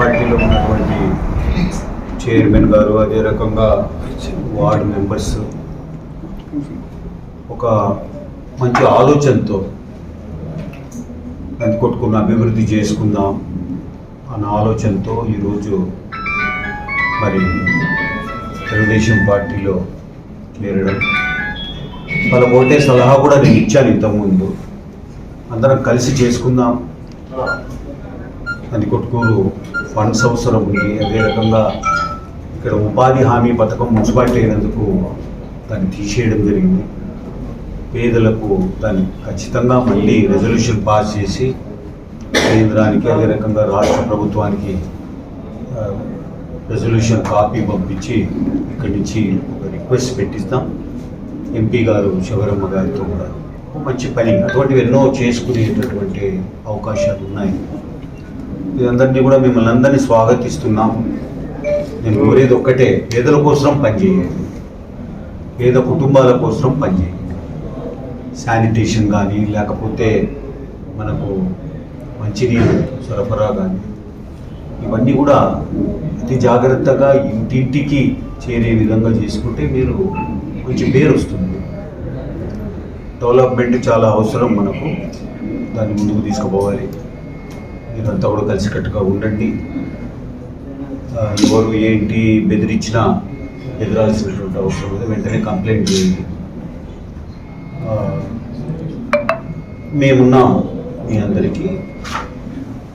పార్టీలో ఉన్నటువంటి చైర్మన్ గారు అదే రకంగా వార్డు మెంబర్స్ ఒక మంచి ఆలోచనతో కొట్టుకున్న అభివృద్ధి చేసుకుందాం అన్న ఆలోచనతో ఈరోజు మరి తెలుగుదేశం పార్టీలో చేరడం. వాళ్ళ ఓటే సలహా కూడా నేను ఇచ్చాను ఇంతకుముందు. అందరం కలిసి చేసుకుందాం. అది కొట్టుకూరు. ఫండ్స్ అవసరం ఉంది. అదే రకంగా ఇక్కడ ఉపాధి హామీ పథకం మున్సిపాలిటీ అయినందుకు దాన్ని తీసేయడం జరిగింది. పేదలకు దాన్ని ఖచ్చితంగా మళ్ళీ రెజల్యూషన్ పాస్ చేసి కేంద్రానికి అదే రకంగా రాష్ట్ర ప్రభుత్వానికి రెజల్యూషన్ కాపీ పంపించి ఇక్కడి నుంచి ఒక రిక్వెస్ట్ పెట్టిస్తాం. ఎంపీ గారు శివరమ్మ గారితో కూడా. మంచి పని. అటువంటివి ఎన్నో చేసుకునేటటువంటి అవకాశాలు ఉన్నాయి. ఇదందరినీ కూడా మిమ్మల్ని అందరినీ స్వాగతిస్తున్నాం నేను కోరేది ఒక్కటే పేదల కోసం పనిచేయండి పేద కుటుంబాల కోసం పనిచేయండి శానిటేషన్ కానీ లేకపోతే మనకు మంచినీరు సరఫరా కానీ ఇవన్నీ కూడా అతి జాగ్రత్తగా ఇంటింటికి చేరే విధంగా చేసుకుంటే మీరు కొంచెం పేరు వస్తుంది. డెవలప్మెంట్ చాలా అవసరం మనకు. దాన్ని ముందుకు తీసుకుపోవాలి. మీరంతా కూడా కలిసికట్టుగా ఉండండి. ఎవరు ఏంటి బెదిరించినా బెదిరాల్సినటువంటి అవసరం ఉంది వెంటనే కంప్లైంట్ చేయండి. ఆ, మేమున్నాం మీ అందరికీ.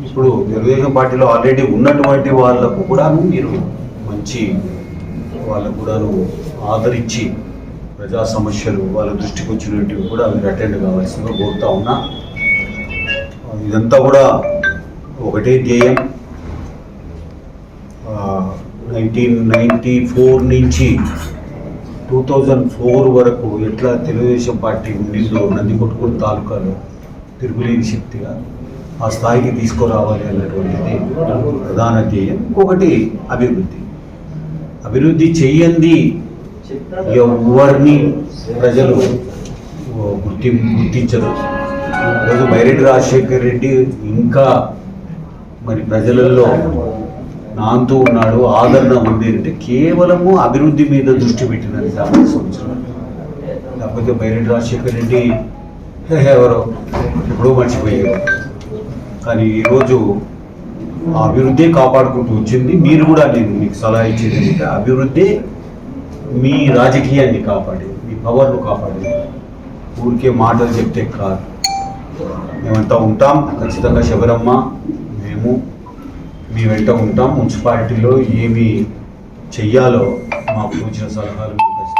ఇప్పుడు తెలుగుదేశం పార్టీలో ఆల్రెడీ ఉన్నటువంటి వాళ్ళకు కూడాను మీరు మంచి వాళ్ళకు కూడాను ఆదరించి ప్రజా సమస్యలు వాళ్ళ దృష్టికి వచ్చినట్టు కూడా మీరు అటెండ్ కావాల్సిందిగా కోరుతా ఉన్నా. ఇదంతా కూడా ఒకటే ధ్యేయం. నైన్టీన్ నైంటీ ఫోర్ నుంచి టూ థౌజండ్ ఫోర్ వరకు ఎట్లా తెలుగుదేశం పార్టీ ఉండిందో నందికొట్టుకుని తాలూకాలో తిరుగులేని శక్తిగా ఆ స్థాయికి తీసుకురావాలి అన్నటువంటిది ప్రధాన ధ్యేయం. ఇంకొకటి అభివృద్ధి. అభివృద్ధి చెయ్యంది ఎవరిని ప్రజలు గుర్తి గుర్తించరు. ఈరోజు బైరెడ్డి రాజశేఖర్ రెడ్డి ఇంకా మరి ప్రజలలో నాంతూ ఉన్నాడు ఆదరణ ఉంది అంటే కేవలము అభివృద్ధి మీద దృష్టి పెట్టినది యాభై సంవత్సరాలు లేకపోతే బైరెడ్డి రాజశేఖర్ రెడ్డి ఎవరో ఎప్పుడో మర్చిపోయారు. కానీ ఈరోజు ఆ అభివృద్ధి కాపాడుకుంటూ వచ్చింది. మీరు కూడా నేను మీకు సలహా ఇచ్చేది ఏంటంటే అభివృద్ధి మీ రాజకీయాన్ని కాపాడేది మీ పవర్ను కాపాడేది. ఊరికే మాటలు చెప్తే కాదు. మేమంతా ఉంటాం. ఖచ్చితంగా శబరమ్మ మేము మీ వెంట ఉంటాం. మున్సిపాలిటీలో ఏమి చెయ్యాలో మాకు సూచన సలహాలు ఖచ్చితంగా